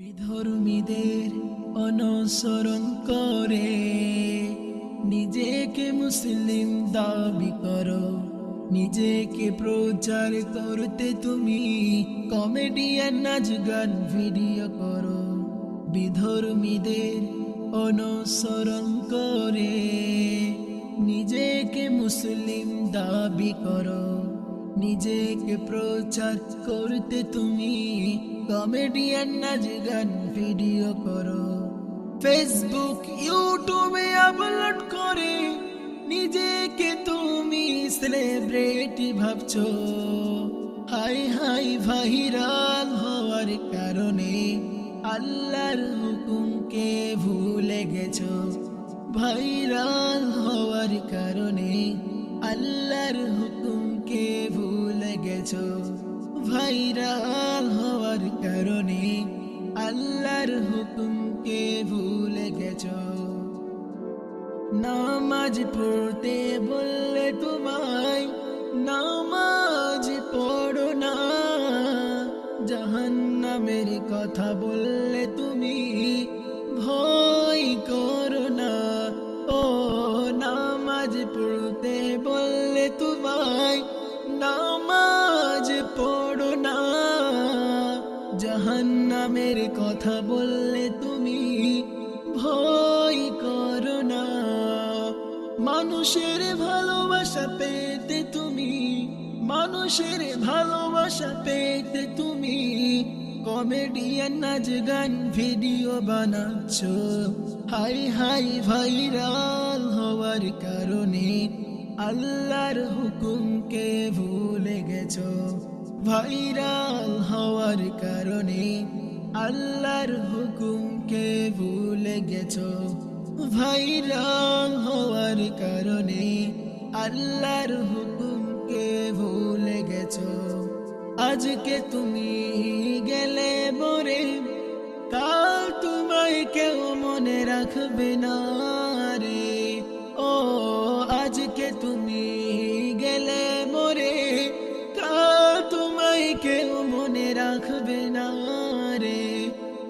বিধর্মীদের অনুসরণ করে। নিজেকে মুসলিম দাবি করো। নিজেকে প্রচার করতে তুমি কমেডিয়ান নাচ গান ভিডিও করো। বিধর্মীদের অনুসরণ করে। নিজেকে মুসলিম দাবি করো। নিজেকে প্রচার করতে তুমি কমেডিয়ান নাচ গান ভিডিও করো। ফেসবুক ইউটিউবে আপলোড করে। নিজেকে তুমি সেলিব্রিটি ভাবছ। হাই হাই ভাইরাল হওয়ার কারণে আল্লাহর হুকুমকে ভুলে গেছো। ভাইরাল হওয়ার কারণে আল্লাহর হুকুমকে ভুলে গেছো। ভাইরাল হওয়ার নামাজ পড়তে বললে তোমায় নামাজ পড়ো না। জাহান্নামের কথা বললে তুমি ভয় করো না। ও, নামাজ পড়তে বললে তোমায় নামাজ পড়ো না। জাহান্নামের কথা বললে তুমি ভয় মানুষের ভালোবাসা পেতে তুমি, মানুষের ভালোবাসা পেতে তুমি। কমেডিয়ান নাচ গান, ভিডিও বানাচ্ছ। হাই হাই, ভাইরাল হওয়ার কারণে আল্লাহর হুকুমকে ভুলে গেছো। ভাইরাল হওয়ার কারণে আল্লাহর হুকুমকে ভুলে গেছো। ভাইরাল হওয়ার কারণে আল্লাহর হুকুমকে ভুলে গেছো। আজকে তুমি গেলে বরে কাল তোমায় কেউ মনে রাখবে না রে। ও, আজকে তুমি গেলে মরে, কাল তোমায় কেউ মনে রাখবে না রে।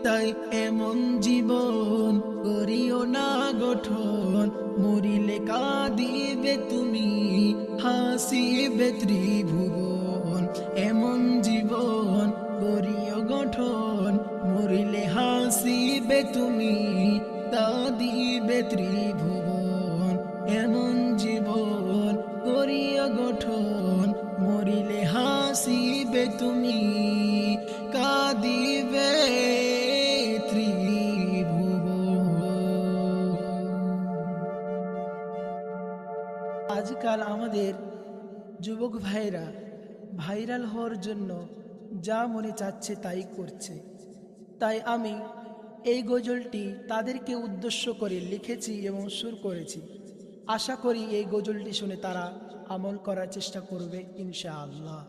তাই এমন জীবন করিও না গঠন। মরিলে কাঁদিবে তুমি, হাসিবে ত্রিভুবন। এমন জীবন করিও গঠন, মরিলে হাসিবে তুমি, কাঁদিবে ত্রিভুবন। এমন জীবন করিও গঠন, মরিলে হাসিবে তুমি, কাঁদিবে আজকাল আমাদের যুবক ভাইরা ভাইরাল হওয়ার জন্য যা মনে চাচ্ছে তাই করছে। তাই আমি এই গজলটি তাদেরকে উদ্দেশ্য করে লিখেছি এবং সুর করেছি। আশা করি এই গজলটি শুনে তারা আমল করার চেষ্টা করবে ইনশাআল্লাহ।